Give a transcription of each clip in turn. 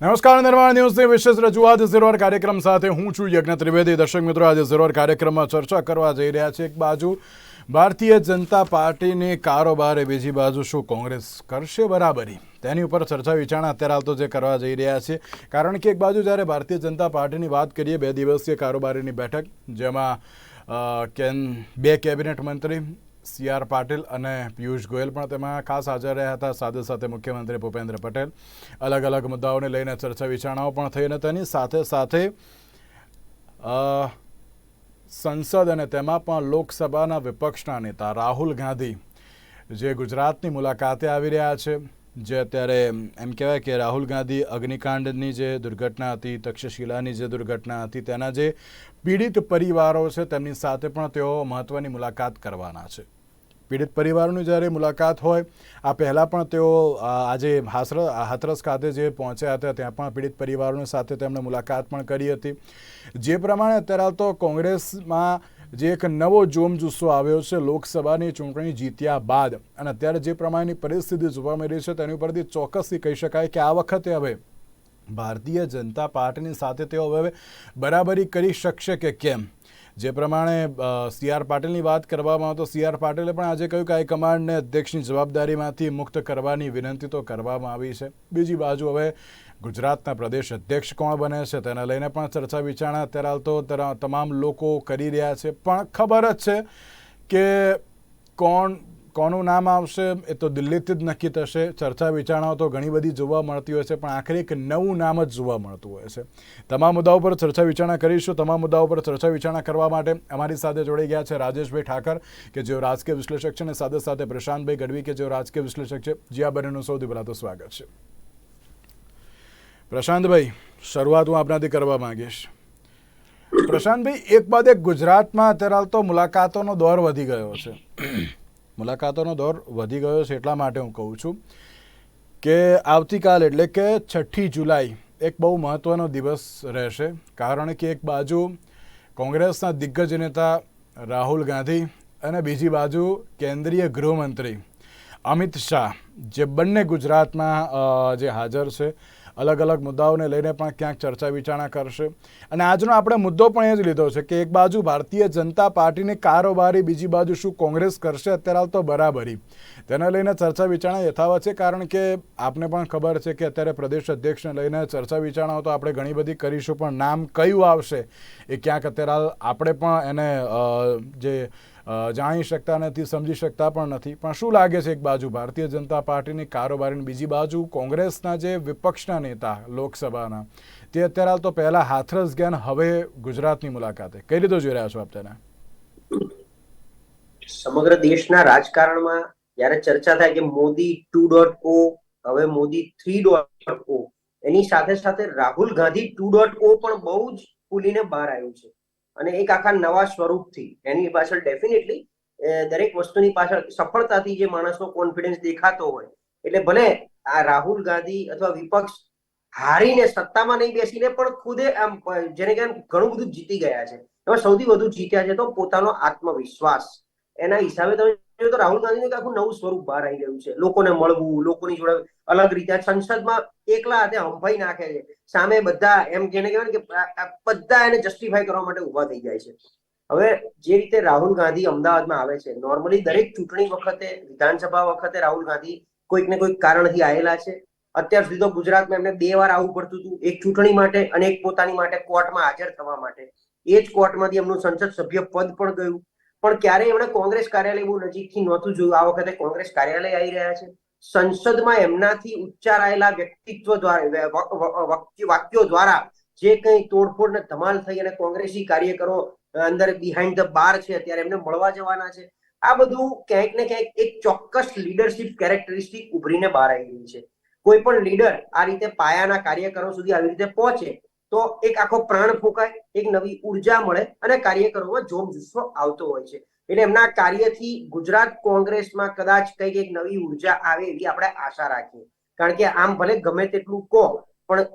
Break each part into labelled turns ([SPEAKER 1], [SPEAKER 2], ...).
[SPEAKER 1] નમસ્કાર, નિર્માણ ન્યૂઝની વિશેષ રજૂઆત. ઝીરોર કાર્યક્રમ સાથે હું છું યજ્ઞ ત્રિવેદી. દર્શક મિત્રો, આજે ઝીરોર કાર્યક્રમમાં ચર્ચા કરવા જઈ રહ્યા છે. એક બાજુ, ભારતીય જનતા પાર્ટીની કારોબાર એ બીજી બાજુ શું કોંગ્રેસ કરશે બરાબરી? તેની ઉપર ચર્ચા વિચારણા અત્યારે હાલ તો જે કરવા જઈ રહ્યા છે. કારણ કે એક બાજુ જ્યારે ભારતીય જનતા પાર્ટીની વાત કરીએ, બે દિવસીય કારોબારીની બેઠક, જેમાં કેન, બે કેબિનેટ મંત્રી સી આર પાટીલ અને પિયુષ ગોયલ પણ તેમાં ખાસ હાજર રહ્યા હતા. સાથે સાથે મુખ્યમંત્રી ભૂપેન્દ્ર પટેલ અલગ અલગ મુદ્દાઓને લઈને ચર્ચા વિચારણાઓ પણ થઈ અને તેની સાથે સાથે સંસદ અને તેમાં પણ લોકસભાના વિપક્ષના નેતા રાહુલ ગાંધી જે ગુજરાતની મુલાકાતે આવી રહ્યા છે. જે અત્યારે એમ કહેવાય કે રાહુલ ગાંધી અગ્નિકાંડની જે દુર્ઘટના હતી, તક્ષશિલાની જે દુર્ઘટના હતી, તેના જે પીડિત પરિવારો છે, તેમની સાથે પણ તેઓ મહત્ત્વની મુલાકાત કરવાના છે. પીડિત પરિવારોની જ્યારે મુલાકાત હોય, આ પહેલાં પણ તેઓ આજે હાસર, હાથરસ ખાતે જે પહોંચ્યા હતા, ત્યાં પણ પીડિત પરિવારોની સાથે તેમણે મુલાકાત પણ કરી હતી. જે પ્રમાણે અત્યારે તો કોંગ્રેસમાં જે એક નવો જોમ જુસ્સો આવ્યો છે, લોકસભાની ચૂંટણી જીત્યા બાદ. અને અત્યારે જે પ્રમાણેની પરિસ્થિતિ જોવા મળી છે, તેની ઉપરથી ચોક્કસથી કહી શકાય કે આ વખતે હવે ભારતીય જનતા પાર્ટીની સાથે તેઓ હવે બરાબરી કરી શકશે કે કેમ? જે પ્રમાણે સી આર પાટીલની વાત કરવામાં તો સી આર પાટીલે પણ આજે કહ્યું કે હાઈકમાન્ડને અધ્યક્ષની જવાબદારીમાંથી મુક્ત કરવાની વિનંતી તો કરવામાં આવી છે. બીજી બાજુ હવે ગુજરાતના પ્રદેશ અધ્યક્ષ કોણ બને છે તેને લઈને પણ ચર્ચા વિચારણા અત્યારે હાલ તો તમામ લોકો કરી રહ્યા છે. પણ ખબર જ છે કે કોણ કોનું નામ આવશે એ તો દિલ્હીથી જ નક્કી થશે. ચર્ચા વિચારણાઓ તો ઘણી બધી જોવા મળતી હોય છે, પણ આખરે એક નવું નામ જ જોવા મળતું હોય છે. તમામ મુદ્દાઓ પર ચર્ચા વિચારણા કરીશું. તમામ મુદ્દાઓ પર ચર્ચા વિચારણા કરવા માટે અમારી સાથે જોડાઈ ગયા છે રાજેશભાઈ ઠાકર, કે જેઓ રાજકીય વિશ્લેષક છે, અને સાથે સાથે પ્રશાંતભાઈ ગઢવી, કે જેઓ રાજકીય વિશ્લેષક છે. જે આ બંનેનું સૌથી પહેલાં તો સ્વાગત છે. પ્રશાંતભાઈ, શરૂઆત હું આપનાથી કરવા માંગીશ. પ્રશાંતભાઈ, એક બાદ એક ગુજરાતમાં અત્યારે તો મુલાકાતોનો દોર વધી ગયો છે. મુલાકાતોનો દોર વધી ગયો છે એટલા માટે હું કહું છું કે આવતીકાલ એટલે કે છઠ્ઠી જુલાઈ એક બહુ મહત્ત્વનો દિવસ રહેશે. કારણ કે એક બાજુ કોંગ્રેસના દિગ્ગજ નેતા રાહુલ ગાંધી અને બીજી બાજુ કેન્દ્રીય ગૃહમંત્રી અમિત શાહ, જે બંને ગુજરાતમાં જે હાજર છે. અલગ અલગ મુદ્દાઓને લઈને પણ ક્યાંક ચર્ચા વિચારણા કરશે. અને આજનો આપણે મુદ્દો પણ એ જ લીધો છે કે એક બાજુ ભારતીય જનતા પાર્ટીની કારોબારી, બીજી બાજુ શું કોંગ્રેસ કરશે અત્યારે હાલ તો બરાબરી. તેને લઈને ચર્ચા વિચારણા યથાવત છે, કારણ કે આપને પણ ખબર છે કે અત્યારે પ્રદેશ અધ્યક્ષને લઈને ચર્ચા વિચારણાઓ તો આપણે ઘણી બધી કરીશું, પણ નામ કયું આવશે એ ક્યાંક અત્યારે હાલ આપણે પણ એને જે જાણી શકતા નથી, સમજી શકતા પણ નથી. પણ શું લાગે છે એક બાજુ? ભારતીય જનતા પાર્ટીની કારોબારીની બીજી બાજુ કોંગ્રેસના જે વિપક્ષના નેતા લોકસભાના, તે અત્યારે હાલ તો પહેલા હાથરસ ગયા હવે ગુજરાતની મુલાકાતે. કઈ રીતે જોઈ રહ્યા છો આપ તેને?
[SPEAKER 2] સમગ્ર દેશના રાજકારણમાં જ્યારે ચર્ચા થાય કે મોદી ટુ ડોટ ઓ, હવે મોદી થ્રી ડોટ ઓ, એની સાથે સાથે Rahul Gandhi two dot O પણ બહુ જ ફૂલીને બહાર આવ્યું છે. અને એક આખા નવા સ્વરૂપથી. એની પાછળ ડેફિનેટલી દરેક વસ્તુની પાછળ સફળતાથી જે માણસનો કોન્ફિડન્સ દેખાતો હોય, એટલે ભલે આ રાહુલ ગાંધી અથવા વિપક્ષ હારીને સત્તામાં નહીં બેસીને પણ ખુદે આમ, જેને કે ઘણું બધું જીતી ગયા છે. સૌથી વધુ જીત્યા છે તો પોતાનો આત્મવિશ્વાસ. એના હિસાબે તમે તો રાહુલ ગાંધીનું આખું નવું સ્વરૂપ બહાર આવી રહ્યું છે. લોકોને મળવું, લોકોની જોડે અલગ રીતે સંસદમાં એકલા હાથે હંફાઈ નાખે છે. સામે બધા એમ કે બધા એને જસ્ટિફાય કરવા માટે ઊભા થઈ જાય છે. હવે જે રીતે રાહુલ ગાંધી અમદાવાદમાં આવે છે નોર્મલી દરેક ચૂંટણી વખતે, વિધાનસભા વખતે રાહુલ ગાંધી કોઈક ને કોઈક કારણથી આવેલા છે. અત્યાર સુધી તો ગુજરાતમાં એમને બે વાર આવવું પડતું હતું. એક ચૂંટણી માટે અને એક પોતાની માટે કોર્ટમાં હાજર થવા માટે. એ જ કોર્ટમાંથી એમનું સંસદ સભ્ય પદ પણ ગયું. પણ ક્યારેય એમણે કોંગ્રેસ કાર્યાલય બહુ નજીકથી નહોતું જોયું? આ વખતે કોંગ્રેસ કાર્યાલય આવી રહ્યા છે. સંસદમાં એમનાથી ઉચ્ચારાયેલા વ્યક્તિત્વ દ્વારા વાક્યો દ્વારા જે કંઈ તોડફોડ ને ધમાલ થઈ અને કોંગ્રેસી કાર્યકરો અંદર બિહાઇન્ડ ધ બાર છે, અત્યારે એમને મળવા જવાના છે. આ બધું ક્યાંક ને ક્યાંક એક ચોક્કસ લીડરશિપ કેરેક્ટરિસ્ટિક ઉભરીને બહાર આવી રહી છે. કોઈ પણ લીડર આ રીતે પાયાના કાર્યકરો સુધી આવી રીતે પહોંચે તો એક આખો પ્રાણ ફૂંકાય, એક નવી ઊર્જા મળે અને કાર્યકરોમાં જોમ જુસ્સો આવતો હોય છે. એટલે એમના કાર્યથી ગુજરાત કોંગ્રેસમાં કદાચ કંઈક એક નવી ઊર્જા આવે એવી આપણે આશા રાખીએ. કારણ કે આમ ભલે ગમે તેટલું કહો, પણ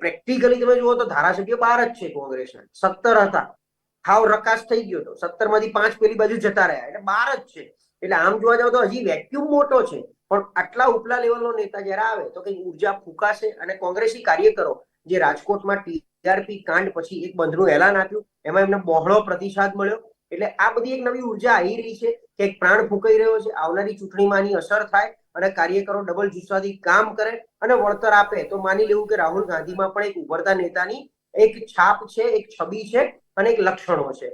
[SPEAKER 2] પ્રેક્ટિકલી તમે જુઓ તો ધારાસભ્ય બાર જ છે કોંગ્રેસના. સત્તર હતા. હાવ રકાશ થઈ ગયો હતો. સત્તરમાંથી પાંચ પેલી બાજુ જતા રહ્યા. એટલે બાર જ છે. એટલે આમ જોવા જાવ તો હજી વેક્યુમ મોટો છે. પણ આટલા ઉપલા લેવલનો નેતા જ્યારે આવે તો કઈ ઊર્જા ફૂંકાશે અને કોંગ્રેસી કાર્યકરો જે રાજકોટમાં ટીઆરપી કાંડ પછી એક બંધનું એલાન આપ્યું, એમાં એમને બહોળો પ્રતિસાદ મળ્યો. એટલે આ બધી એક નવી ઊર્જા આવી રહી છે કે એક પ્રાણ ફૂંકાઈ રહ્યો છે. આવનારી ચૂંટણીમાં આની અસર થાય અને કાર્યકરો ડબલ જુસ્સાથી કામ કરે અને વળતર આપે, તો માની લેવું કે રાહુલ ગાંધીમાં પણ એક ઉભરતા નેતાની એક છાપ છે, એક છબી છે અને એક લક્ષણો છે.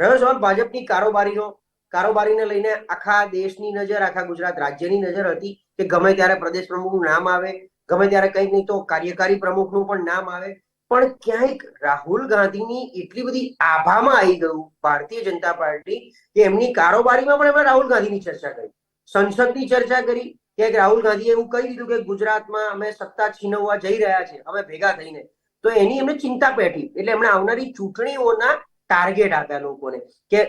[SPEAKER 2] રહ્યો સવાલ ભાજપની કારોબારીનો. કારોબારીને લઈને આખા દેશની નજર, આખા ગુજરાત રાજ્યની નજર હતી કે ગમે ત્યારે પ્રદેશ પ્રમુખનું નામ આવે ગમે ત્યારે કંઈક નહીં તો કાર્યકારી પ્રમુખનું પણ નામ આવે. પણ ક્યાંક રાહુલ ગાંધીની એટલી બધી આભામાં આવી ગયું ભારતીય જનતા પાર્ટી કે એમની કારોબારીમાં પણ એમણે રાહુલ ગાંધીની ચર્ચા કરી. સંસદની ચર્ચા કરી. ક્યાંક રાહુલ ગાંધીએ એવું કહી દીધું કે ગુજરાતમાં અમે સત્તા છીનવવા જઈ રહ્યા છે અમે ભેગા થઈને. તો એની એમને ચિંતા પેઠી. એટલે એમણે આવનારી ચૂંટણીઓના ટાર્ગેટ આપ્યા લોકોને કે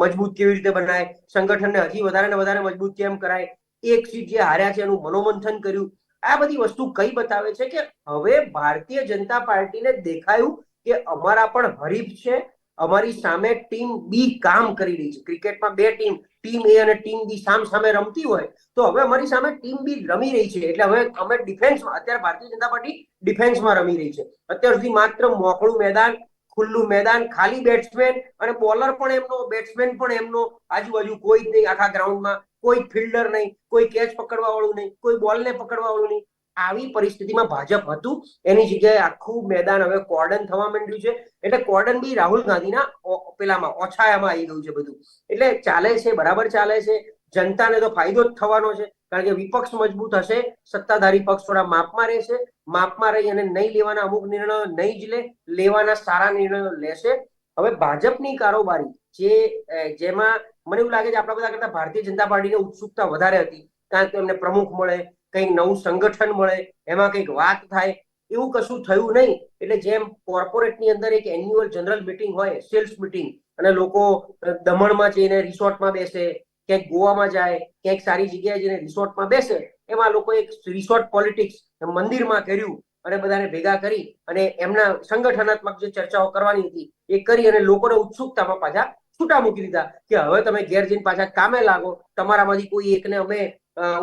[SPEAKER 2] મજબૂત કેવી રીતે બનાય, સંગઠનને હજી વધારે ને વધારે મજબૂત કેમ કરાય? એક સીટ જે હાર્યા છે એનું મનોમંથન કર્યું. આ બધી વસ્તુ કઈ બતાવે છે કે હવે ભારતીય જનતા પાર્ટીને દેખાયું કે અમારા પણ હરીફ છે, અમારી સામે ટીમ બી કામ કરી રહી છે. ક્રિકેટમાં બે ટીમ ટીમ એ અને ટીમ બી સામ સામે રમતી હોય, તો હવે અમારી સામે ટીમ બી રમી રહી છે. એટલે હવે અમે ડિફેન્સમાં, અત્યારે ભારતીય જનતા પાર્ટી ડિફેન્સમાં રમી રહી છે. અત્યાર સુધી માત્ર મોકળું મેદાન, ખુલ્લું મેદાન, ખાલી બેટ્સમેન અને બોલર પણ એમનો બેટ્સમેન પણ એમનો આજુબાજુ કોઈ જ નહીં, આખા ગ્રાઉન્ડમાં કોઈ ફિલ્ડર નહીં, કોઈ કેચ પકડવા વાળું નહીં, કોઈ બોલને પકડવા વાળું નહીં. આવી પરિસ્થિતિમાં ભાજપ હતું. એની જગ્યાએ આખું મેદાન હવે કોર્ડન થવા માંડ્યું છે. એટલે કોર્ડન બી રાહુલ ગાંધીના પેલામાં ઓછાયામાં આવી ગયું છે બધું. એટલે ચાલે છે, બરાબર ચાલે છે. જનતાને તો ફાયદો જ થવાનો છે. કારણ કે વિપક્ષ મજબૂત હશે, સત્તાધારી પક્ષ થોડા માપમાં રહેશે. માપમાં રહી અને નહીં લેવાના અમુક નિર્ણયો નહીં જ લે, લેવાના સારા નિર્ણયો લેશે. હવે ભાજપની કારોબારી જે જેમાં મને એવું લાગે છે આપણા બધા કરતા ભારતીય જનતા પાર્ટીને ઉત્સુકતા વધારે હતી. કારણ કે એમને પ્રમુખ મળે, કંઈક નવું સંગઠન મળે, એમાં કંઈક વાત થાય, એવું કશું થયું નહીં. એટલે જેમ કોર્પોરેટની અંદર એક એન્યુઅલ જનરલ મીટિંગ હોય, સેલ્સ મીટિંગ, અને લોકો દમણમાં જઈને રિસોર્ટમાં બેસે, ક્યાંક ગોવામાં જાય, ક્યાંક સારી જગ્યાએ જઈને રિસોર્ટમાં બેસે, એમાં લોકો એક રિસોર્ટ પોલિટિક્સ મંદિરમાં કર્યું અને બધાને ભેગા કરી અને એમના સંગઠનાત્મક જે ચર્ચાઓ કરવાની હતી, એ કરી અને લોકોને ઉત્સુકતામાં પાછા છૂટા મૂકી દીધા કે હવે તમે ઘેર જઈને પાછા કામે લાગો. તમારામાંથી કોઈ એકને અમે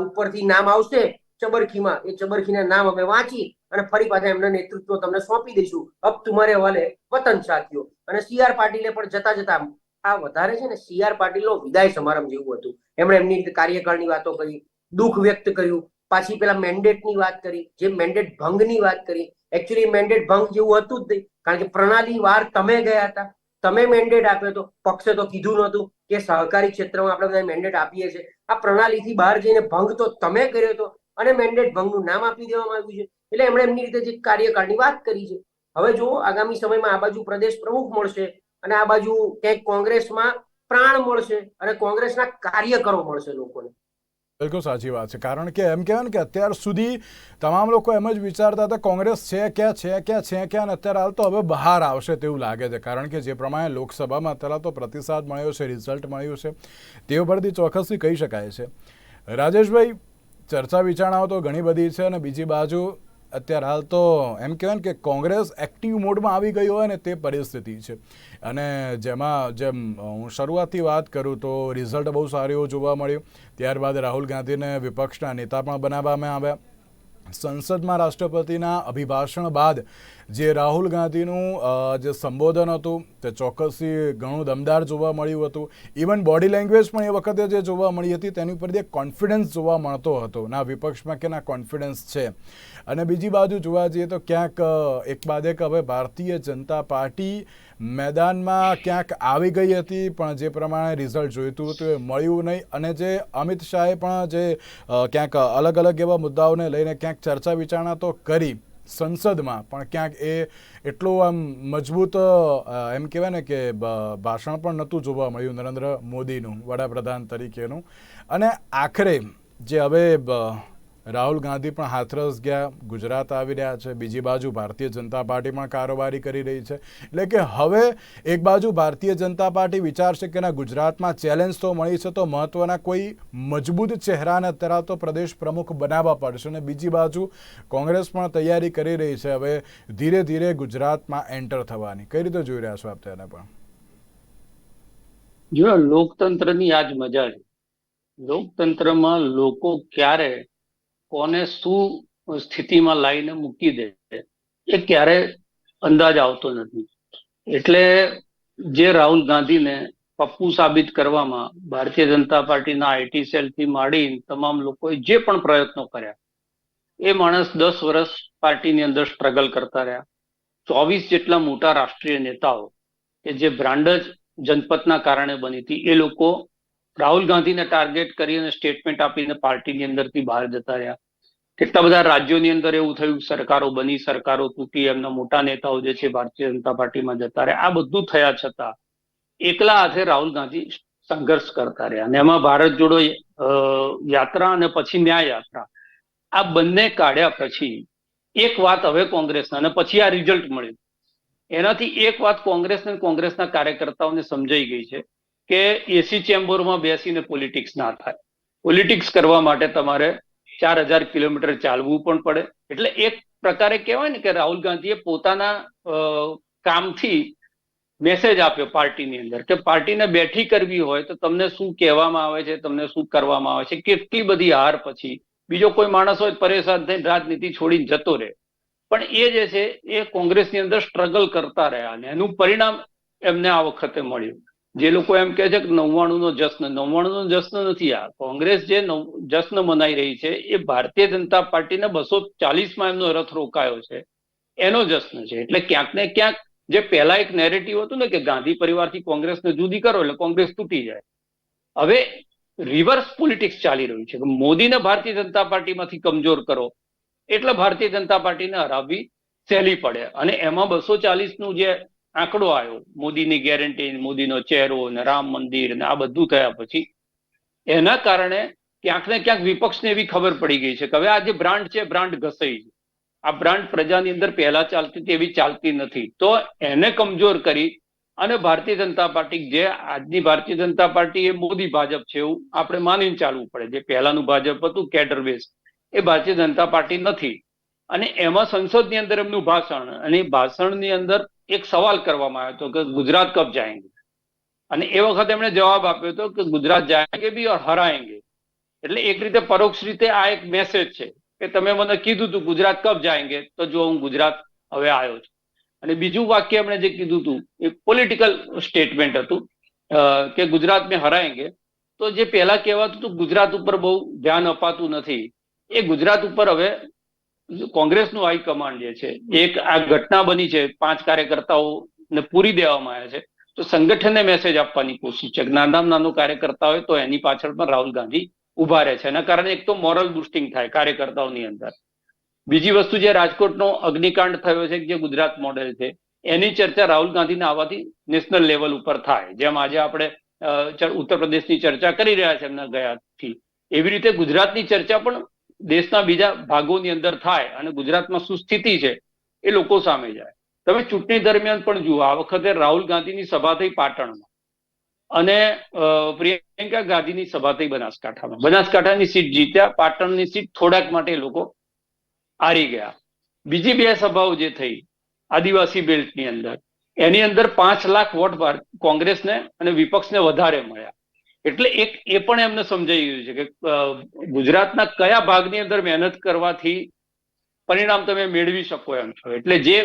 [SPEAKER 2] ઉપરથી નામ આવશે ચબરખીમાં. એ ચબરખીના નામ અમે વાંચી અને ફરી પાછા એમને નેતૃત્વ તમને સોંપી દઈશું. અબ તુમારે વાલે વતન સાથીઓ. અને સીઆર પાટીલે પણ જતા જતા આ વધારે છે ને સીઆર પાટીલનો વિદાય સમારંભ જેવું હતું. એમણે એમની કાર્યકાળની વાતો કરી, દુઃખ વ્યક્ત કર્યું. પાછી પેલા મેન્ડેટની વાત કરી, જે મેન્ડેટ ભંગની વાત કરી. એકચ્યુઅલી મેન્ડેટ ભંગ જેવું હતું જ નહીં. કારણ કે પ્રણાલી વાર તમે ગયા હતા. તમે મેન્ડેટ આપ્યો તો, પક્ષે તો કીધું નહોતું કે સહકારી ક્ષેત્રમાં આપણે બધા મેન્ડેટ આપીએ છીએ. આ પ્રણાલીથી બહાર જઈને ભંગ તો તમે કર્યો હતો અને મેન્ડેટ ભંગનું નામ આપી દેવામાં આવ્યું છે. એટલે એમણે એમની રીતે જે કાર્યકાળની વાત કરી છે. હવે જો આગામી સમયમાં આ બાજુ પ્રદેશ પ્રમુખ મળશે, અને આ બાજુ ક્યાંક કોંગ્રેસમાં પ્રાણ મળશે, અને કોંગ્રેસના કાર્યકરો મળશે લોકોને.
[SPEAKER 1] બિલકુલ સાચી વાત છે. કારણ કે એમ કહેવાય ને કે અત્યાર સુધી તમામ લોકો એમ જ વિચારતા હતા, કોંગ્રેસ છે ક્યાં છે ક્યાં છે ક્યાં અને અત્યારે હાલ તો હવે બહાર આવશે તેવું લાગે છે. કારણ કે જે પ્રમાણે લોકસભામાં અત્યારે તો પ્રતિસાદ મળ્યો છે રિઝલ્ટ મળ્યું છે તે ઉપરથી ચોક્કસથી કહી શકાય છે. રાજેશભાઈ, ચર્ચા વિચારણાઓ તો ઘણી બધી છે અને બીજી બાજુ અત્યારે હાલ તો એમ કહેવાય ને કે કોંગ્રેસ એક્ટિવ મોડમાં આવી ગઈ હોય ને તે પરિસ્થિતિ છે. અને જેમાં જેમ હું શરૂઆતથી વાત કરું તો રિઝલ્ટ બહુ સારું જોવા મળ્યું. ત્યારબાદ રાહુલ ગાંધીને વિપક્ષના નેતા પણ બનાવવામાં આવ્યા. સંસદમાં રાષ્ટ્રપતિના અભિભાષણ બાદ જે રાહુલ ગાંધીનું જે સંબોધન હતું, તે ચોક્કસથી ઘણું દમદાર જોવા મળ્યું હતું. ઇવન બોડી લેંગ્વેજ પણ એ વખતે જે જોવા મળી હતી, તેની ઉપર એક કોન્ફિડન્સ જોવા મળતો હતો. ના વિપક્ષમાં કે ના કોન્ફિડન્સ છે? અને બીજી બાજુ જોવા જઈએ તો ક્યાંક એક બાદ એક હવે ભારતીય જનતા પાર્ટી મેદાનમાં ક્યાંક આવી ગઈ હતી, પણ જે પ્રમાણે રિઝલ્ટ જોઈતું હતું એ મળ્યું નહીં. અને જે અમિત શાહે પણ જે ક્યાંક અલગ અલગ એવા મુદ્દાઓને લઈને ક્યાંક ચર્ચા વિચારણા તો કરી. સંસદમાં. પણ ક્યાંક એ એટલું આમ મજબૂત એમ કહેવાય ને કે ભાષણ પણ નહોતું જોવા મળ્યું નરેન્દ્ર મોદીનું, વડાપ્રધાન તરીકેનું. અને આખરે જે હવે રાહુલ ગાંધી પણ હાથરસ ગયા. ગુજરાત આવી રહ્યા છે. બીજી બાજુ ભારતીય જનતા પાર્ટી પણ કારોબારી કરી રહી છે. એટલે કે હવે એક બાજુ ભારતીય જનતા પાર્ટી વિચારશે કે ના, ગુજરાતમાં ચેલેન્જ તો મળી છે, તો મહત્વના કોઈ મજબૂત ચહેરાને અત્યારે તો પ્રદેશ પ્રમુખ બનાવવા પડશે. અને બીજી બાજુ કોંગ્રેસ પણ તૈયારી કરી રહી છે. હવે ધીરે ધીરે ગુજરાતમાં એન્ટર થવાની. કઈ રીતે જોઈ રહ્યા છો આપ તેને પણ?
[SPEAKER 3] જો લોકતંત્રની આજ મજા છે. લોકતંત્રમાં લોકો ક્યારે કોને શું સ્થિતિમાં લાવીને મૂકી દે એ ક્યારે અંદાજ આવતો નથી. એટલે જે રાહુલ ગાંધીને પપ્પુ સાબિત કરવામાં ભારતીય જનતા પાર્ટીના આઈટી સેલથી માંડી તમામ લોકોએ જે પણ પ્રયત્નો કર્યા, એ માણસ દસ વર્ષ પાર્ટીની અંદર સ્ટ્રગલ કરતા રહ્યા. ચોવીસ જેટલા મોટા રાષ્ટ્રીય નેતાઓ કે જે બ્રાન્ડ જ જનપથના કારણે બની હતી, એ લોકો રાહુલ ગાંધીને ટાર્ગેટ કરી અને સ્ટેટમેન્ટ આપીને પાર્ટીની અંદરથી બહાર જતા રહ્યા. કેટલા બધા રાજ્યોની અંદર એવું થયું, સરકારો બની, સરકારો તૂટી, એમના મોટા નેતાઓ જે છે ભારતીય જનતા પાર્ટીમાં જતા રહ્યા. આ બધું થયા છતાં એકલા હાથે રાહુલ ગાંધી સંઘર્ષ કરતા રહ્યા અને એમાં ભારત જોડો યાત્રા અને પછી ન્યાય યાત્રા. આ બંને કાઢ્યા પછી એક વાત હવે કોંગ્રેસના અને પછી આ રિઝલ્ટ મળ્યું. એનાથી એક વાત કોંગ્રેસ અને કોંગ્રેસના કાર્યકર્તાઓને સમજાઈ ગઈ છે કે એસી ચેમ્બરમાં બેસીને પોલિટિક્સ ના થાય. પોલિટિક્સ કરવા માટે તમારે ચાર હજાર કિલોમીટર ચાલવું પણ પડે. એટલે એક પ્રકારે કહેવાય ને કે રાહુલ ગાંધીએ પોતાના કામથી મેસેજ આપ્યો પાર્ટીની અંદર કે પાર્ટીને બેઠી કરવી હોય તો તમને શું કહેવામાં આવે છે, તમને શું કરવામાં આવે છે, કેટલી બધી હાર પછી. બીજો કોઈ માણસ હોય પરેશાન થઈને રાજનીતિ છોડીને જતો રહે. પણ એ જે છે એ કોંગ્રેસની અંદર સ્ટ્રગલ કરતા રહ્યા અને એનું પરિણામ એમને આ વખતે મળ્યું. જે લોકો એમ કહે છે કે નવ્વાણું નો જશ્ન નવ્વાણું નો જશ્ન નથી આ. કોંગ્રેસ જે જશ્ન મનાઈ રહી છે, એ ભારતીય જનતા પાર્ટીને બસો ચાલીસમાં એમનો રથ રોકાયો છે. એનો જશ્ન છે. એટલે ક્યાંક ને ક્યાંક જે પહેલા એક નેરેટિવ હતું ને કે ગાંધી પરિવારથી કોંગ્રેસને જુદી કરો એટલે કોંગ્રેસ તૂટી જાય. હવે રિવર્સ પોલિટિક્સ ચાલી રહ્યું છે. કે મોદીને ભારતીય જનતા પાર્ટીમાંથી કમજોર કરો એટલે ભારતીય જનતા પાર્ટીને હરાવવી સહેલી પડે. અને એમાં બસો ચાલીસનું જે આંકડો આવ્યો. મોદીની ગેરંટી મોદીનો ચહેરો ને રામ મંદિર ને આ બધું થયા પછી એના કારણે ક્યાંક ને ક્યાંક વિપક્ષને એવી ખબર પડી ગઈ છે કે હવે આ જે બ્રાન્ડ છે, બ્રાન્ડ ઘસાઈ છે આ બ્રાન્ડ પ્રજાની અંદર પહેલા ચાલતી હતી, એવી ચાલતી નથી. તો એને કમજોર કરી અને ભારતીય જનતા પાર્ટી જે આજની ભારતીય જનતા પાર્ટી એ મોદી ભાજપ છે એવું આપણે માનીને ચાલવું પડે. જે પહેલાનું ભાજપ હતું કેડર બેઝ એ ભારતીય જનતા પાર્ટી નથી. અને એમાં સંસદની અંદર એમનું ભાષણ અને ભાષણની અંદર એક સવાલ કરવામાં આવ્યો હતો કે ગુજરાત કબ જાયંગે. અને એ વખતે એમણે જવાબ આપ્યો હતો કે ગુજરાત જાયંગે બી ઓર હરાયંગે. એટલે એક રીતે પરોક્ષ રીતે આ એક મેસેજ છે કે તમે મને કીધું હતું ગુજરાત કબ જાયંગે, તો જો હું ગુજરાત હવે આવ્યો છું. અને બીજું વાક્ય એમણે જે કીધું હતું એ પોલિટિકલ સ્ટેટમેન્ટ હતું કે ગુજરાત મેં હરાયંગે. તો જે પહેલા કહેવાતું હતું ગુજરાત ઉપર બહુ ધ્યાન અપાતું નથી, એ ગુજરાત ઉપર હવે કોંગ્રેસનું હાઈકમાન્ડ જે છે, એક આ ઘટના બની છે, પાંચ કાર્યકર્તાઓને પૂરી દેવામાં આવ્યા છે, તો સંગઠનને મેસેજ આપવાની કોશિશ છે. નાનામાં નાનું કાર્યકર્તા હોય તો એની પાછળ પણ રાહુલ ગાંધી ઊભા રહે છે. એના કારણે એક તો મોરલ બુસ્ટિંગ થાય કાર્યકર્તાઓની અંદર. બીજી વસ્તુ જે રાજકોટનો અગ્નિકાંડ થયો છે, જે ગુજરાત મોડેલ છે, એની ચર્ચા રાહુલ ગાંધીના આવવાથી નેશનલ લેવલ ઉપર થાય. જેમ આજે આપણે ઉત્તર પ્રદેશની ચર્ચા કરી રહ્યા છે એમના ગયાથી. એવી રીતે ગુજરાતની ચર્ચા પણ દેશના બીજા ભાગોની અંદર થાય અને ગુજરાતમાં શું સ્થિતિ છે એ લોકો સામે જાય. તમે ચૂંટણી દરમિયાન પણ જુઓ, આ વખતે રાહુલ ગાંધીની સભા થઈ પાટણમાં અને પ્રિયંકા ગાંધીની સભા થઈ બનાસકાંઠામાં. બનાસકાંઠાની સીટ જીત્યા, પાટણની સીટ થોડાક માટે લોકો હારી ગયા. બીજી બે સભાઓ જે થઈ, આદિવાસી બેલ્ટની અંદર, એની અંદર પાંચ લાખ વોટ કોંગ્રેસને અને વિપક્ષને વધારે મળ્યા. એટલે એક એ પણ એમને સમજાઈ ગયું છે કે ગુજરાતના કયા ભાગની અંદર મહેનત કરવાથી પરિણામ તમે મેળવી શકો એમ છો. એટલે જે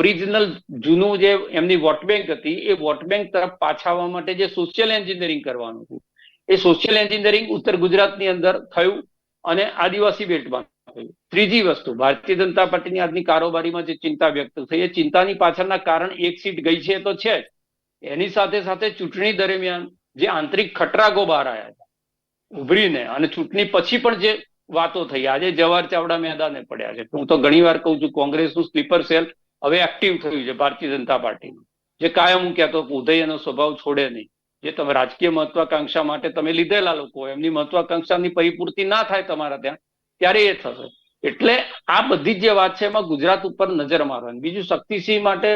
[SPEAKER 3] ઓરિજિનલ જૂનું જે એમની વોટ બેંક હતી, એ વોટ બેંક તરફ પાછા માટે જે સોશિયલ એન્જિનિયરિંગ કરવાનું હતું, એ સોશિયલ એન્જિનિયરિંગ ઉત્તર ગુજરાતની અંદર થયું અને આદિવાસી બેલ્ટમાં થયું. ત્રીજી વસ્તુ, ભારતીય જનતા પાર્ટીની આજની કારોબારીમાં જે ચિંતા વ્યક્ત થઈ, એ ચિંતાની પાછળના કારણ એક સીટ ગઈ છે તો છે એની સાથે સાથે ચૂંટણી દરમિયાન જે આંતરિક ખટરાગો બહાર આવ્યા હતા, ઉભરીને અને ચૂંટણી પછી પણ જે વાતો થઈ, આજે જવાહર ચાવડા મેદાને પડ્યા છે. હું તો ઘણી વાર કહું છું, કોંગ્રેસનું સ્લીપર સેલ હવે એક્ટિવ થયું છે ભારતીય જનતા પાર્ટીનું. જે કાયમ હું કહેતો ઉદય એનો સ્વભાવ છોડે નહીં. જે તમે રાજકીય મહત્વાકાંક્ષા માટે તમે લીધેલા લોકો, એમની મહત્વાકાંક્ષાની પરિપૂર્તિ ના થાય તમારા ત્યાં, ત્યારે એ થશે. એટલે આ બધી જે વાત છે, એમાં ગુજરાત ઉપર નજર મારવાની. બીજું શક્તિસિંહ માટે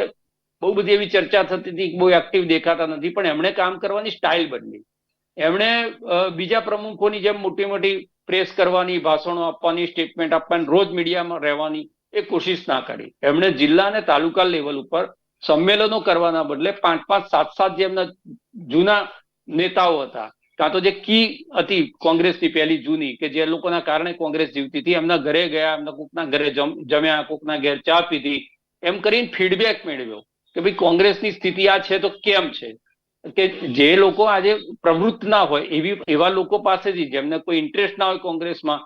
[SPEAKER 3] બહુ બધી એવી ચર્ચા થતી હતી, બહુ એક્ટિવ દેખાતા નથી, પણ એમણે કામ કરવાની સ્ટાઇલ બદલી. એમણે બીજા પ્રમુખોની જેમ મોટી મોટી પ્રેસ કરવાની, ભાષણો આપવાની સ્ટેટમેન્ટ આપવાની, રોજ મીડિયામાં રહેવાની એ કોશિશ ના કરી. એમણે જિલ્લા અને તાલુકા લેવલ ઉપર સંમેલનો કરવાના બદલે પાંચ પાંચ સાત સાત જે એમના જૂના નેતાઓ હતા, કાં તો જે કી હતી કોંગ્રેસની પહેલી જૂની, કે જે લોકોના કારણે કોંગ્રેસ જીવતી હતી, એમના ઘરે ગયા, એમના કોકના ઘરે જમ- જમ્યા, કોકના ઘેર ચા પીધી, એમ કરીને ફીડબેક મેળવ્યો. કે ભાઈ કોંગ્રેસની સ્થિતિ આ છે તો કેમ છે? કે જે લોકો આજે પ્રવૃત્ત ના હોય, એવી, એવા લોકો પાસેથી, જેમને કોઈ ઇન્ટરેસ્ટ ના હોય કોંગ્રેસમાં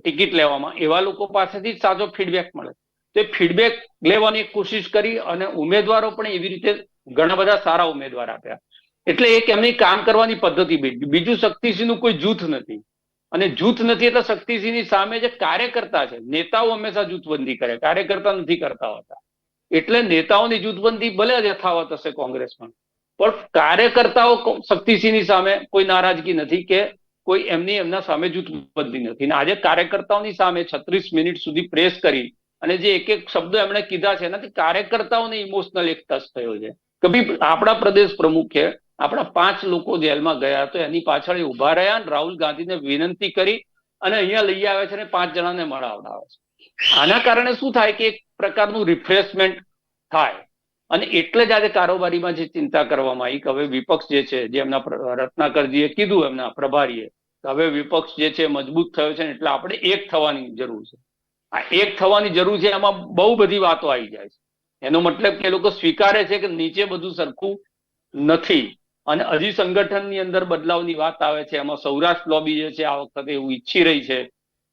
[SPEAKER 3] ટિકિટ લેવામાં, એવા લોકો પાસેથી જ સાચો ફીડબેક મળે. તે ફીડબેક લેવાની કોશિશ કરી અને ઉમેદવારો પણ એવી રીતે ઘણા બધા સારા ઉમેદવાર આપ્યા. એટલે એક એમની કામ કરવાની પદ્ધતિ બીજી શક્તિસિંહનું કોઈ જૂથ નથી. અને જૂથ નથી એટલે શક્તિસિંહની સામે જે કાર્યકર્તા છે, નેતાઓ હંમેશા જૂથબંધી કરે, કાર્યકર્તા નથી કરતા હોતા. એટલે નેતાઓની જૂથબંધી ભલે યથાવત હશે કોંગ્રેસમાં, પણ કાર્યકર્તાઓ શક્તિસિંહની સામે કોઈ નારાજગી નથી કે કોઈ એમની એમના સામે જૂથબંધી નથી. આજે કાર્યકર્તાઓની સામે છત્રીસ મિનિટ સુધી પ્રેસ કરી અને જે એક એક શબ્દો એમણે કીધા છે, એનાથી કાર્યકર્તાઓને ઇમોશનલ એક ટચ થયો છે. કે ભાઈ આપણા પ્રદેશ પ્રમુખે આપણા પાંચ લોકો જેલમાં ગયા તો એની પાછળ એ ઊભા રહ્યા અને રાહુલ ગાંધીને વિનંતી કરી અને અહીંયા લઈ આવે છે અને પાંચ જણાને મળાવડાવે છે. આના કારણે શું થાય કે એક પ્રકારનું રિફ્રેશમેન્ટ થાય. અને એટલે જ આજે કારોબારીમાં જે ચિંતા કરવામાં આવી કે હવે વિપક્ષ જે છે, જે એમના રત્નાકરજીએ કીધું એમના પ્રભારીએ હવે વિપક્ષ જે છે મજબૂત થયો છે એટલે આપણે એક થવાની જરૂર છે. આ એક થવાની જરૂર છે એમાં બહુ બધી વાતો આવી જાય છે. એનો મતલબ કે લોકો સ્વીકારે છે કે નીચે બધું સરખું નથી. અને હજી સંગઠનની અંદર બદલાવની વાત આવે છે, એમાં સૌરાષ્ટ્ર લોબી જે છે, આ વખતે એવું ઈચ્છી રહી છે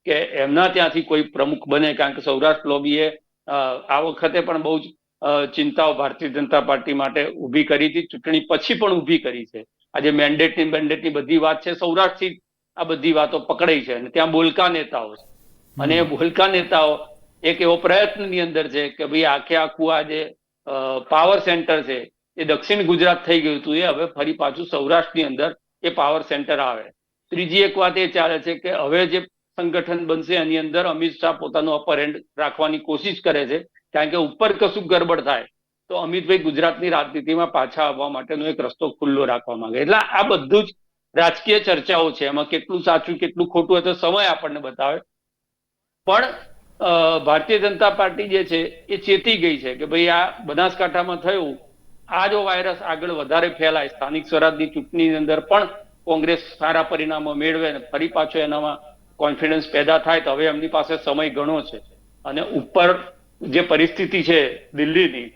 [SPEAKER 3] કે એમના ત્યાંથી કોઈ પ્રમુખ બને, કારણ કે સૌરાષ્ટ્ર લોબીએ આ વખતે પણ બહુ જ ચિંતાઓ ભારતીય જનતા પાર્ટી માટે ઊભી કરી હતી. ચૂંટણી પછી પણ ઊભી કરી છે. આજે મેન્ડેટની મેન્ડેટની બધી વાત છે. સૌરાષ્ટ્રથી આ બધી વાતો પકડાઈ છે અને ત્યાં બોલકા નેતાઓ છે. અને એ બોલકા નેતાઓ એક એવો પ્રયત્નની અંદર છે કે ભાઈ આખે આખું આ જે પાવર સેન્ટર છે એ દક્ષિણ ગુજરાત થઈ ગયું હતું. એ હવે ફરી પાછું સૌરાષ્ટ્રની અંદર એ પાવર સેન્ટર આવે. ત્રીજી એક વાત એ ચાલે છે કે હવે જે સંગઠન બનશે, એની અંદર અમિત શાહ પોતાનું અપર હેન્ડ રાખવાની કોશિશ કરે છે. કારણ કે ઉપર કશું ગરબડ થાય, તો અમિતભાઈ ગુજરાતની રાજનીતિમાં પાછા આવવા માટેનો એક રસ્તો ખુલ્લો રાખવા માંગે. એટલે આ બધું જ રાજકીય ચર્ચાઓ છે. એમાં કેટલું સાચું, કેટલું ખોટું હોય તો સમય આપણને બતાવે. પણ ભારતીય જનતા પાર્ટી જે છે, એ ચેતી ગઈ છે કે ભાઈ આ બનાસકાંઠામાં થયું, આ જો વાયરસ આગળ વધારે ફેલાય, સ્થાનિક સ્વરાજની ચૂંટણીની અંદર પણ કોંગ્રેસ સારા પરિણામો મેળવે ફરી પાછો એનામાં કોન્ફિડન્સ પેદા થાય તો હવે એમની પાસે સમય ઘણો છે. અને ઉપર જે પરિસ્થિતિ છે દિલ્હીની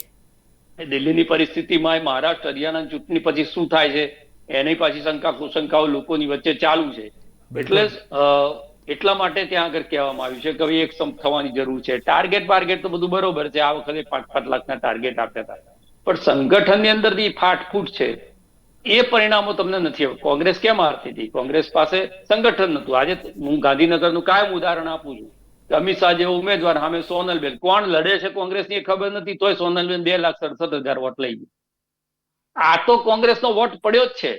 [SPEAKER 3] એ દિલ્હીની પરિસ્થિતિમાં મહારાષ્ટ્ર હરિયાણા ચૂંટણી પછી શું થાય છે? એની પાછી શંકા કુશંકાઓ લોકોની વચ્ચે ચાલુ છે. એટલે એટલા માટે ત્યાં આગળ કહેવામાં આવ્યું છે કે હવે એક થવાની જરૂર છે. ટાર્ગેટ બાર્ગેટ તો બધું બરોબર છે. આ વખતે પાંચ પાંચ લાખના ટાર્ગેટ આપ્યા હતા. પણ સંગઠનની અંદર જે ફાટફૂટ છે. એ પરિણામો તમને નથી કોંગ્રેસ કેમ હારતી હતી કોંગ્રેસ પાસે સંગઠન નતું આજે હું ગાંધીનગરનું કાયમ ઉદાહરણ આપું છું અમિત શાહ જેવો ઉમેદવાર સામે સોનલબેન. કોણ લડે છે કોંગ્રેસની ખબર નથી, તોય સોનલબેન બે લાખ સડસઠ હજાર વોટ લઈ ગઈ આ તો કોંગ્રેસનો વોટ પડ્યો જ છે.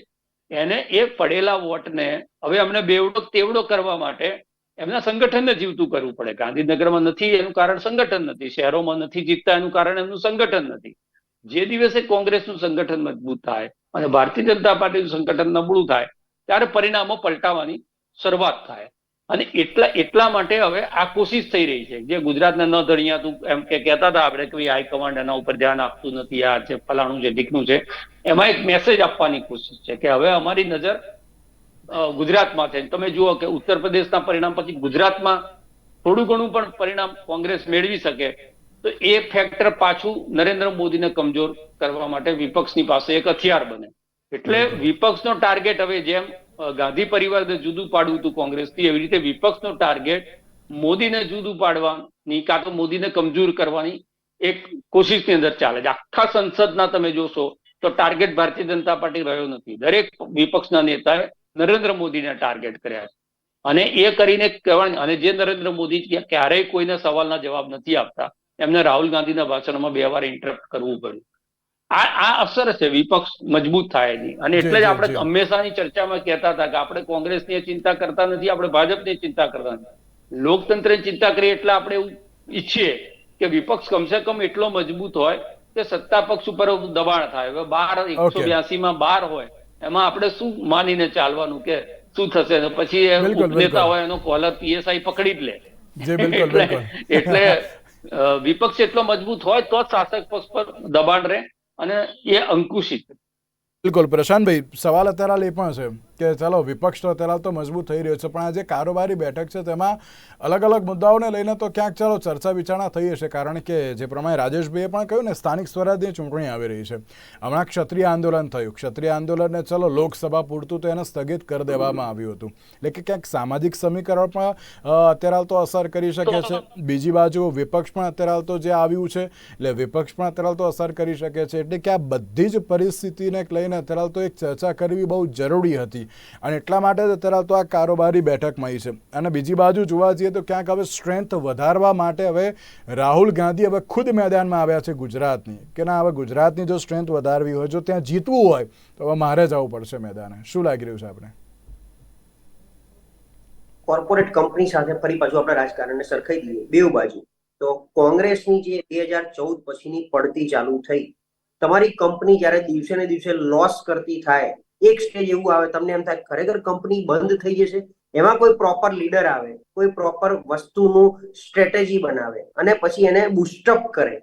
[SPEAKER 3] એને એ પડેલા વોટને હવે અમને બેવડો તેવડો કરવા માટે એમના સંગઠનને જીવતું કરવું પડે. ગાંધીનગરમાં નથી એનું કારણ સંગઠન નથી. શહેરોમાં નથી જીતતા એનું કારણ એમનું સંગઠન નથી. જે દિવસે કોંગ્રેસનું સંગઠન મજબૂત થાય અને ભારતીય જનતા પાર્ટીનું સંગઠન નબળું થાય, ત્યારે પરિણામો પલટાવાની શરૂઆત થાય. અને એટલા એટલા માટે હવે આ કોશિશ થઈ રહી છે જે ગુજરાતને ન ધણિયાતું એમ કે કહેતા હતા આપણે કે હાઈકમાન્ડ એના ઉપર ધ્યાન આપતું નથી, આ છે, ફલાણું છે ઢીકનું છે. એમાં એક મેસેજ આપવાની કોશિશ છે કે હવે અમારી નજર ગુજરાતમાં છે. તમે જુઓ કે ઉત્તર પ્રદેશના પરિણામ પછી ગુજરાતમાં થોડું ઘણું પણ પરિણામ કોંગ્રેસ મેળવી શકે. તો એ ફેક્ટર પાછું નરેન્દ્ર મોદીને કમજોર કરવા માટે વિપક્ષની પાસે એક હથિયાર બને. એટલે વિપક્ષનો ટાર્ગેટ હવે જેમ ગાંધી પરિવારને જુદું પાડવું હતું કોંગ્રેસથી એવી રીતે વિપક્ષનો ટાર્ગેટ મોદીને જુદું પાડવાની કાં તો મોદીને કમજોર કરવાની એક કોશિશની અંદર ચાલે છે. આખા સંસદના તમે જોશો તો ટાર્ગેટ ભારતીય જનતા પાર્ટી રહ્યો નથી. દરેક વિપક્ષના નેતાએ નરેન્દ્ર મોદીને ટાર્ગેટ કર્યા છે. અને એ કરીને કહેવાય અને જે નરેન્દ્ર મોદી ક્યા- ક્યારેય કોઈને સવાલના જવાબ નથી આપતા. એમને રાહુલ ગાંધીના ભાષણમાં બે વાર ઇન્ટરપ્ટ કરવું પડ્યું. આ આ અસર છે વિપક્ષ મજબૂત થાય એની. અને એટલે
[SPEAKER 1] જ
[SPEAKER 3] આપણે. હંમેશાની ચર્ચામાં કહેતા હતા કે આપણે કોંગ્રેસની ચિંતા કરતા નથી આપણે ભાજપની ચિંતા કરતા નથી. લોકતંત્રની ચિંતા કરીએ એટલે આપણે એવું ઈચ્છીએ કે વિપક્ષ કમસે કમ એટલો મજબૂત હોય કે સત્તા પક્ષ ઉપર દબાણ થાય. હવે બાર એકસો બ્યાસી માં બાર હોય એમાં આપણે શું માનીને ચાલવાનું કે શું થશે? પછી ઉપનેતા હોય એનો કોલર પીએસઆઈ પકડી જ લે. એટલે વિપક્ષ એટલો મજબૂત હોય તો જ શાસક પક્ષ પર દબાણ રહે અને એ અંકુશિત.
[SPEAKER 1] બિલકુલ. પ્રશાંતભાઈ, સવાલ અત્યારે એ પણ છે કે ચાલો, વિપક્ષ તો અત્યારે તો મજબૂત થઈ રહ્યો છે, પણ આ જે કારોબારી બેઠક છે, તેમાં અલગ અલગ મુદ્દાઓને લઈને તો ક્યાંક ચાલો ચર્ચા વિચારણા થઈ હશે, કારણ કે જે પ્રમાણે રાજેશભાઈએ પણ કહ્યું ને, સ્થાનિક સ્વરાજની ચૂંટણી આવી રહી છે. હમણાં ક્ષત્રિય આંદોલન થયું. ક્ષત્રિય આંદોલનને ચલો લોકસભા પૂરતું તો એને સ્થગિત કરી દેવામાં આવ્યું હતું. એટલે કે ક્યાંક સામાજિક સમીકરણ પણ અત્યારે તો અસર કરી શકે છે. બીજી બાજુ વિપક્ષ પણ અત્યારે તો જે આવ્યું છે, એટલે વિપક્ષ પણ અત્યારે તો અસર કરી શકે છે. એટલે કે આ બધી જ પરિસ્થિતિને લઈને અત્યારે તો એક ચર્ચા કરવી બહુ જરૂરી હતી. અને એટલા માટે અત્યારે તો આ કારોબારી બેઠક છે. અને બીજી બાજુ જોવા જઈએ તો ક્યાંક હવે સ્ટ્રેન્થ વધારવા માટે હવે રાહુલ ગાંધી હવે ખુદ મેદાનમાં આવ્યા છે ગુજરાતની. કે ના, હવે ગુજરાતની જો સ્ટ્રેન્થ વધારવી હોય, જો ત્યાં જીતવું હોય, તો હવે મારે જવું પડશે મેદાને. શું લાગી રહ્યું છે આપણે
[SPEAKER 2] કોર્પોરેટ કંપની સાથે ફરી પાછું આપણે રાજકારણને સરખાઈ દઈએ બેઉ બાજુ. તો કોંગ્રેસની જે બે હજાર ચૌદ પછીની પડતી ચાલુ થઈ, તમારી કંપની જ્યારે દિવસે ને દિવસે લોસ કરતી થાય એક સ્ટેજ એવું આવે, તમને એમ થાય ખરેખર કંપની બંધ થઈ જશે? એમાં કોઈ પ્રોપર લીડર આવે, કોઈ પ્રોપર વસ્તુનું સ્ટ્રેટેજી બનાવે અને પછી એને બુસ્ટઅપ કરે.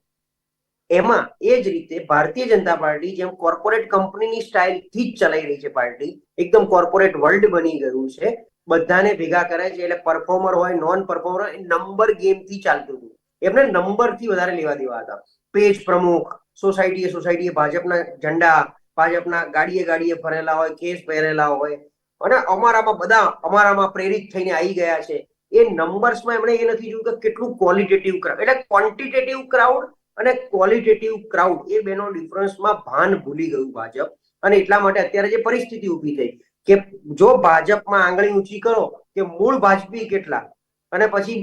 [SPEAKER 2] એમાં એ જ રીતે ભારતીય જનતા પાર્ટી જેમ કોર્પોરેટ કંપનીની સ્ટાઇલથી જ ચલાવી રહી છે પાર્ટી, એકદમ કોર્પોરેટ વર્લ્ડ બની ગયું છે. બધાને ભેગા કરે છે, એટલે પરફોર્મર હોય નોન પરફોર્મર હોય નંબર ગેમથી ચાલતું હતું. એમને નંબરથી વધારે લેવા દેવા હતા. પેજ પ્રમુખ સોસાયટીએ સોસાયટીએ ભાજપના ઝંડા ભાજપના ગાડીએ ગાડીએ ફરેલા હોય, કેસ પહેરેલા હોય. અને અમારામાં બધા, અમારામાં પ્રેરિત થઈને આવી ગયા છે. એ નંબર્સમાં એમણે એ નથી જોયું કે કેટલું ક્વોલિટેટિવ ક્રાઉડ એટલે ક્વોન્ટિટેટિવ ક્રાઉડ અને ક્વોલિટેટિવ ક્રાઉડ એ બેનો ડિફરન્સમાં ભાન ભૂલી ગયું ભાજપ. અને એટલા માટે અત્યારે જે પરિસ્થિતિ ઊભી થઈ કે જો ભાજપમાં આંગળી ઊંચી કરો કે મૂળ ભાજપી કેટલા? અને પછી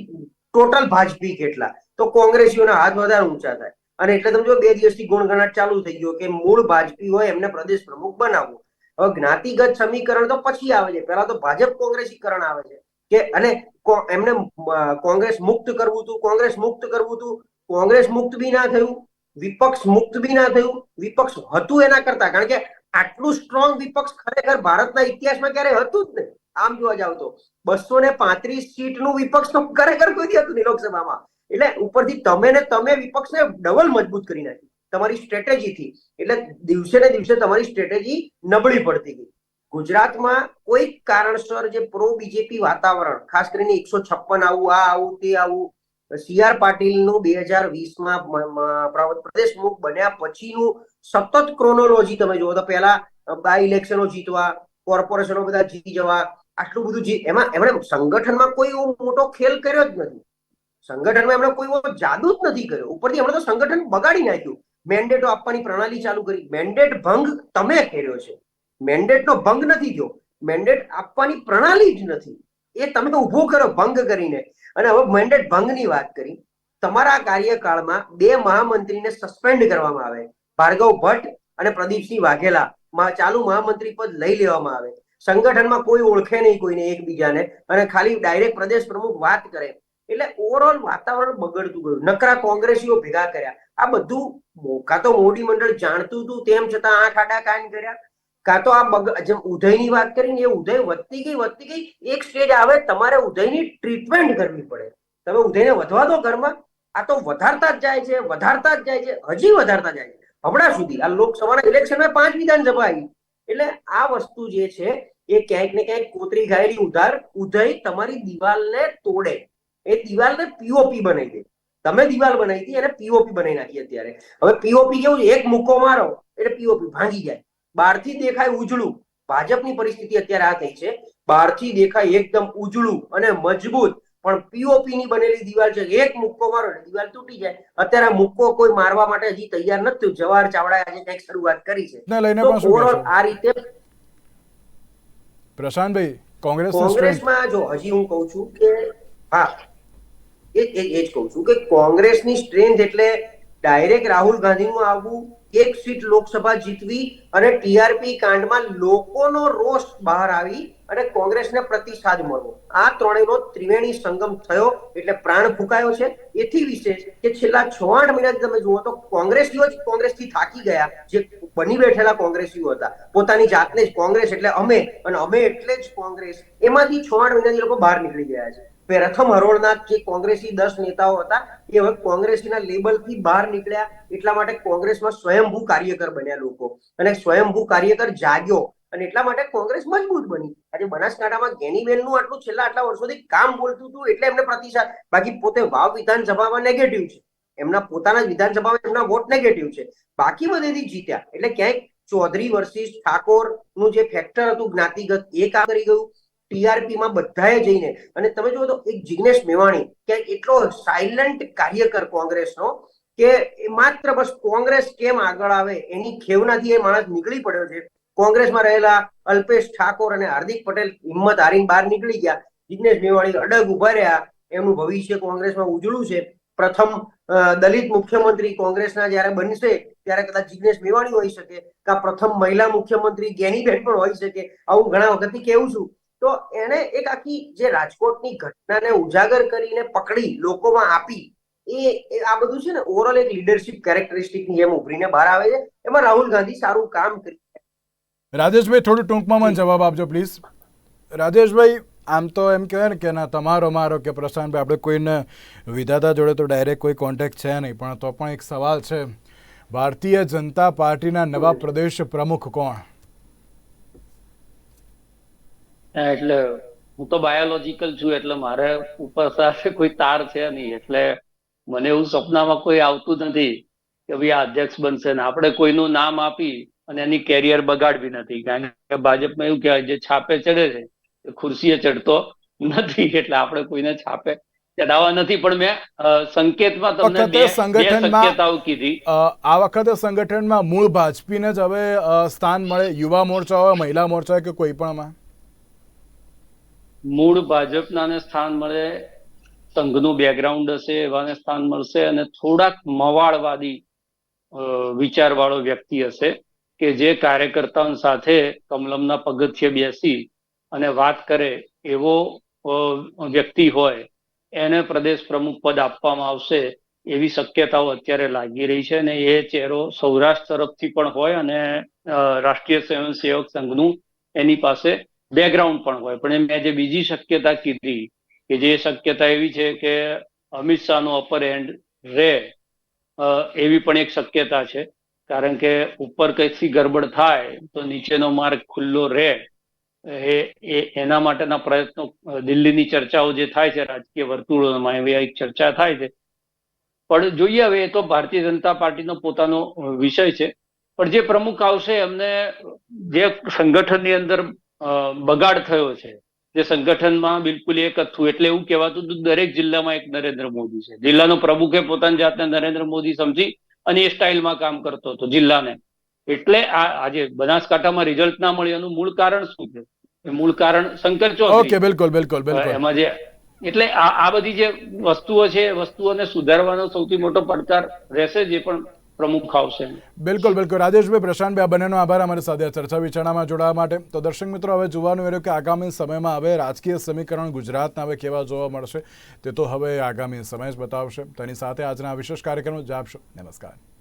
[SPEAKER 2] ટોટલ ભાજપી કેટલા? તો કોંગ્રેસીઓના હાથ વધારે ઊંચા થાય. અને એટલે તમે જો બે દિવસથી ગુણગણાટ ચાલુ થઈ ગયો કે મૂળ ભાજપી હોય એમને પ્રદેશ પ્રમુખ બનાવવો. હવે જ્ઞાતિગત સમીકરણ તો પછી આવે છે. પહેલા તો ભાજપ કોંગ્રેસીકરણ આવે છે. કે અને એમને કોંગ્રેસ મુક્ત કરવું હતું, કોંગ્રેસ મુક્ત કરવું હતું. કોંગ્રેસ મુક્ત બી ના થયું, વિપક્ષ મુક્ત બી ના થયું, વિપક્ષ હતું એના કરતા. કારણ કે આટલું સ્ટ્રોંગ વિપક્ષ ખરેખર ભારતના ઇતિહાસમાં ક્યારે હતું જ ને આમ જોવા જાવ તો બસો ને પાંત્રીસ સીટનું વિપક્ષ તો ખરેખર કોઈ હતું નહીં લોકસભામાં. એટલે ઉપરથી તમે ને તમે વિપક્ષને ડબલ મજબૂત કરી નાખી તમારી સ્ટ્રેટેજીથી. એટલે દિવસે ને દિવસે તમારી સ્ટ્રેટેજી નબળી પડતી ગઈ. ગુજરાતમાં કોઈ કારણસર જે પ્રો બીજેપી વાતાવરણ, ખાસ કરીને એકસો છપ્પન આવું, આ આવું, તે આવું, સી આર પાટીલનું બે હજાર વીસમાં પ્રદેશ મુખ બન્યા પછીનું સતત ક્રોનોલોજી તમે જુઓ તો પહેલા બાય ઇલેક્શનો જીતવા કોર્પોરેશનો બધા જીતી જવા, આટલું બધું જી, એમાં એમણે સંગઠનમાં કોઈ એવો મોટો ખેલ કર્યો જ નથી. સંગઠનમાં એમણે કોઈ જાદુ જ નથી કર્યો. ઉપરથી એમણે તો સંગઠન બગાડી નાખ્યું. મેન્ડેટો આપવાની પ્રણાલી ચાલુ કરી. મેન્ડેટ ભંગ તમે કર્યો છે. મેન્ડેટનો ભંગ નથી થયો. મેન્ડેટ આપવાની પ્રણાલી જ નથી. એ તમે ઊભો કરો ભંગ કરીને. અને હવે મેન્ડેટ ભંગની વાત કરી. તમારા કાર્યકાળમાં બે મહામંત્રીને સસ્પેન્ડ કરવામાં આવે. ભાર્ગવ ભટ્ટ અને પ્રદીપસિંહ વાઘેલા ચાલુ મહામંત્રી પદ લઈ લેવામાં આવે. સંગઠનમાં કોઈ ઓળખે નહીં કોઈને એકબીજાને. અને ખાલી ડાયરેક્ટ પ્રદેશ પ્રમુખ વાત કરે. એટલે ઓવરઓલ વાતાવરણ બગડતું ગયું. નકરા કોંગ્રેસીઓ ભેગા કર્યા. આ બધું કાં તો મોડી મંડળ જાણતું હતું, તેમ છતાં આ આડા કાન કર્યા. કાં તો આ જેમ ઉદયની વાત કરીને, એ ઉદય વધતી ગઈ વધતી ગઈ. એક સ્ટેજ આવે, તમારે ઉદયની ટ્રીટમેન્ટ કરવી પડે. તમે ઉદયને વધવા દો ઘરમાં. આ તો વધારતા જ જાય છે, વધારતા જ જાય છે, હજી વધારતા જાય છે. હમણાં સુધી આ લોકસભાના ઇલેક્શનમાં પાંચ વિધાનસભા આવી. એટલે આ વસ્તુ જે છે, એ ક્યાંક ને ક્યાંક કોતરી ગાયેલી ઉધાર ઉદય તમારી દિવાલને તોડે. એ દિવાલને પીઓપી બનાવી દે. તમે દિવાલ બનાવી હતી એને પીઓપી બનાવી નાખી અત્યારે. હવે પીઓપી કેવું છે? એક મુક્કો મારો એટલે પીઓપી ભાંગી જાય. બહારથી દેખાય ઉજળું. ભાજપની પરિસ્થિતિ અત્યારે આ થઈ છે. બહારથી દેખાય એકદમ ઉજળું અને મજબૂત. પણ પીઓપી ની બનેલી દિવાલ છે. એક મુક્કો મારો એટલે દિવાલ તૂટી જાય. અત્યારે આ મુક્કો કોઈ મારવા માટે હજી તૈયાર નથી જવાહર ચાવડાએ આજે કંઈક શરૂઆત કરી છે. આ રીતે
[SPEAKER 1] પ્રશાંતભાઈ સ્ટ્રેન્થ
[SPEAKER 2] કોંગ્રેસમાં જો હજી હું કહું છું કે હા એ એ જ- કહું છું કે કોંગ્રેસની સ્ટ્રેન્થ એટલે ડાયરેક્ટ રાહુલ ગાંધીનું આવવું એક સીટ લોકસભા જીતવી અને ટીઆરપી કાંડમાં લોકોનો રોષ બહાર આવી અને કોંગ્રેસને પ્રતિસાદ મળવો. આ ત્રણેયનો ત્રિવેણી સંગમ થયો એટલે પ્રાણ ફૂંકાયો છે. એથી વિશેષ કે છેલ્લા છ આઠ મહિનાથી તમે જુઓ તો કોંગ્રેસીઓ જ કોંગ્રેસથી થાકી ગયા, જે બની બેઠેલા કોંગ્રેસીઓ હતા. પોતાની જાતને જ કોંગ્રેસ એટલે અમે, અને અમે એટલે જ કોંગ્રેસ. એમાંથી છ આઠ મહિનાથી લોકો બહાર નીકળી ગયા છે. પ્રથમ હરોળના જે કોંગ્રેસી દસ નેતાઓ હતા, એ હવે કોંગ્રેસીના લેબલથી બહાર નીકળ્યા. એટલા માટે કોંગ્રેસમાં સ્વયંભૂ કાર્યકર બન્યા લોકો. અને સ્વયંભૂ કાર્યકર જાગ્યો. અને એટલા માટે કોંગ્રેસ મજબૂત બની. આજે બનાસકાંઠામાં ગેનીબેનનું આટલું છેલ્લા આટલા વર્ષોથી કામ બોલતું હતું એટલે એમને પ્રતિસાદ. બાકી પોતે વાવ વિધાનસભામાં નેગેટિવ છે. એમના પોતાના વિધાનસભામાં એમના વોટ નેગેટિવ છે. બાકી બધેથી જીત્યા. એટલે ક્યાંક ચૌધરી વર્સિસ ઠાકોરનું જે ફેક્ટર હતું જ્ઞાતિગત, એ કામ કરી ગયું. ટીઆરપી માં બધાએ જઈને, અને તમે જુઓ તો એક જિગ્નેશ મેવાણી કે એટલો સાયલન્ટ કાર્યકર કોંગ્રેસનો કે માત્ર બસ કોંગ્રેસ કેમ આગળ આવે, એની ખેવનાથી એ માણસ નીકળી પડ્યો છે. કોંગ્રેસમાં રહેલા અલ્પેશ ઠાકોર અને હાર્દિક પટેલ હિંમત હારીને બહાર નીકળી ગયા. જિગ્નેશ મેવાણી અડગ ઊભા રહ્યા, એમનું ભવિષ્ય કોંગ્રેસમાં ઉજળું છે. પ્રથમ દલિત મુખ્યમંત્રી કોંગ્રેસના જ્યારે બનશે, ત્યારે કદાચ જિગ્નેશ મેવાણી હોઈ શકે. કા પ્રથમ મહિલા મુખ્યમંત્રી ગેનીબેન પણ હોઈ શકે. આવું ઘણા વખતથી કેવું છું. તો એને એક આખી જે રાજકોટની ઘટનાને ઉજાગર કરીને પકડી લોકોમાં આપી એ એ આ બધું છે ને ઓવરઓલ એક લીડરશિપ કેરેક્ટરિસ્ટિકની જેમ ઉભરીને બહાર આવે છે. એમાં રાહુલ ગાંધી સારું કામ કરી
[SPEAKER 1] રાજેશભાઈ થોડું ટૂંકમાં મને જવાબ આપજો પ્લીઝ રાજેશભાઈ આમ તો એમ કહેવાય ને કે ના તમારો મારો કે પ્રશાંતભાઈ આપણે કોઈને વિધાતા જોડે તો ડાયરેક્ટ કોઈ કોન્ટેક્ટ છે નહીં પણ તો પણ એક સવાલ છે. ભારતીય જનતા પાર્ટીના નવા પ્રદેશ પ્રમુખ કોણ
[SPEAKER 3] હા, એટલે હું તો બાયોલોજીકલ છું એટલે મારે ઉપર સાથે કોઈ તાર છે નહીં. એટલે મને એવું સપનામાં કોઈ આવતું નથી કે ભાઈ આ અધ્યક્ષ બનશે ને આપણે કોઈનું નામ આપી અને એની કેરિયર બગાડવી નથી. કારણ કે ભાજપમાં એવું કહેવાય જે છાપે ચડે છે એ ખુરશીએ ચડતો નથી. એટલે આપણે કોઈને છાપે ચડાવવા નથી. પણ મેં સંકેતમાં તમને બે
[SPEAKER 1] સંગઠનમાં-
[SPEAKER 3] કીધી.
[SPEAKER 1] આ વખતે સંગઠનમાં મૂળ ભાજપીને જ હવે સ્થાન મળે. યુવા મોરચા હોય મહિલા મોરચા કે કોઈ પણમાં
[SPEAKER 3] મૂળ ભાજપનાને સ્થાન મળે, સંઘનું બેકગ્રાઉન્ડ હશે, એવાને સ્થાન મળશે અને થોડાક મવાળવાદી વિચારવાળો વ્યક્તિ હશે કે જે કાર્યકર્તાઓ સાથે કમલમના પગથિયે બેસી અને વાત કરે એવો વ્યક્તિ હોય, એને પ્રદેશ પ્રમુખ પદ આપવામાં આવશે એવી શક્યતાઓ અત્યારે લાગી રહી છે અને એ ચહેરો સૌરાષ્ટ્ર તરફથી પણ હોય અને રાષ્ટ્રીય સ્વયંસેવક સંઘનું એની પાસે બેકગ્રાઉન્ડ પણ હોય. પણ મેં જે બીજી શક્યતા કીધી કે જે શક્યતા એવી છે કે અમિત શાહનો અપર એન્ડ રહે એવી પણ એક શક્યતા છે. કારણ કે ઉપર કંઈકથી ગરબડ થાય તો નીચેનો માર્ગ ખુલ્લો રહે. એ એના માટેના પ્રયત્નો દિલ્હીની ચર્ચાઓ જે થાય છે, રાજકીય વર્તુળોમાં એવી એક ચર્ચા થાય છે. પણ જોઈએ હવે, એ તો ભારતીય જનતા પાર્ટીનો પોતાનો વિષય છે. પણ જે પ્રમુખ આવશે એમને જે સંગઠનની અંદર બગાડ થયો છે. જે સંગઠનમાં બિલકુલ એક હતું એટલે એવું કહેવાતું હતું દરેક જિલ્લામાં એક નરેન્દ્ર મોદી છે. જિલ્લાનો પ્રમુખે પોતાની જાતને નરેન્દ્ર મોદી સમજી અને એ સ્ટાઇલમાં કામ કરતો હતો જિલ્લાને. એટલે આ આજે બનાસકાંઠામાં રિઝલ્ટ ના મળ્યું. એનું મૂળ કારણ શું છે? એ મૂળ કારણ શંકર
[SPEAKER 1] ઓકે
[SPEAKER 3] ચૌધરી
[SPEAKER 1] બિલકુલ બિલકુલ. બિલકુલ
[SPEAKER 3] એમાં જે એટલે આ આ બધી જે વસ્તુઓ છે વસ્તુઓને સુધારવાનો સૌથી મોટો પડકાર રહેશે જે પણ પ્રમુખ આવશે.
[SPEAKER 1] બિલકુલ બિલકુલ. રાજેશભાઈ પ્રશાંતભાઈ, આ બંનેનો આભાર અમારી સાથે ચર્ચા વિચારણામાં જોડાવા માટે. તો દર્શક મિત્રો, હવે જોવાનું રહ્યું કે આગામી સમયમાં હવે રાજકીય સમીકરણ ગુજરાતના હવે કેવા જોવા મળશે, તે તો હવે આગામી સમય જ બતાવશે. તેની સાથે આજના વિશેષ કાર્યક્રમ જ આપશો. નમસ્કાર.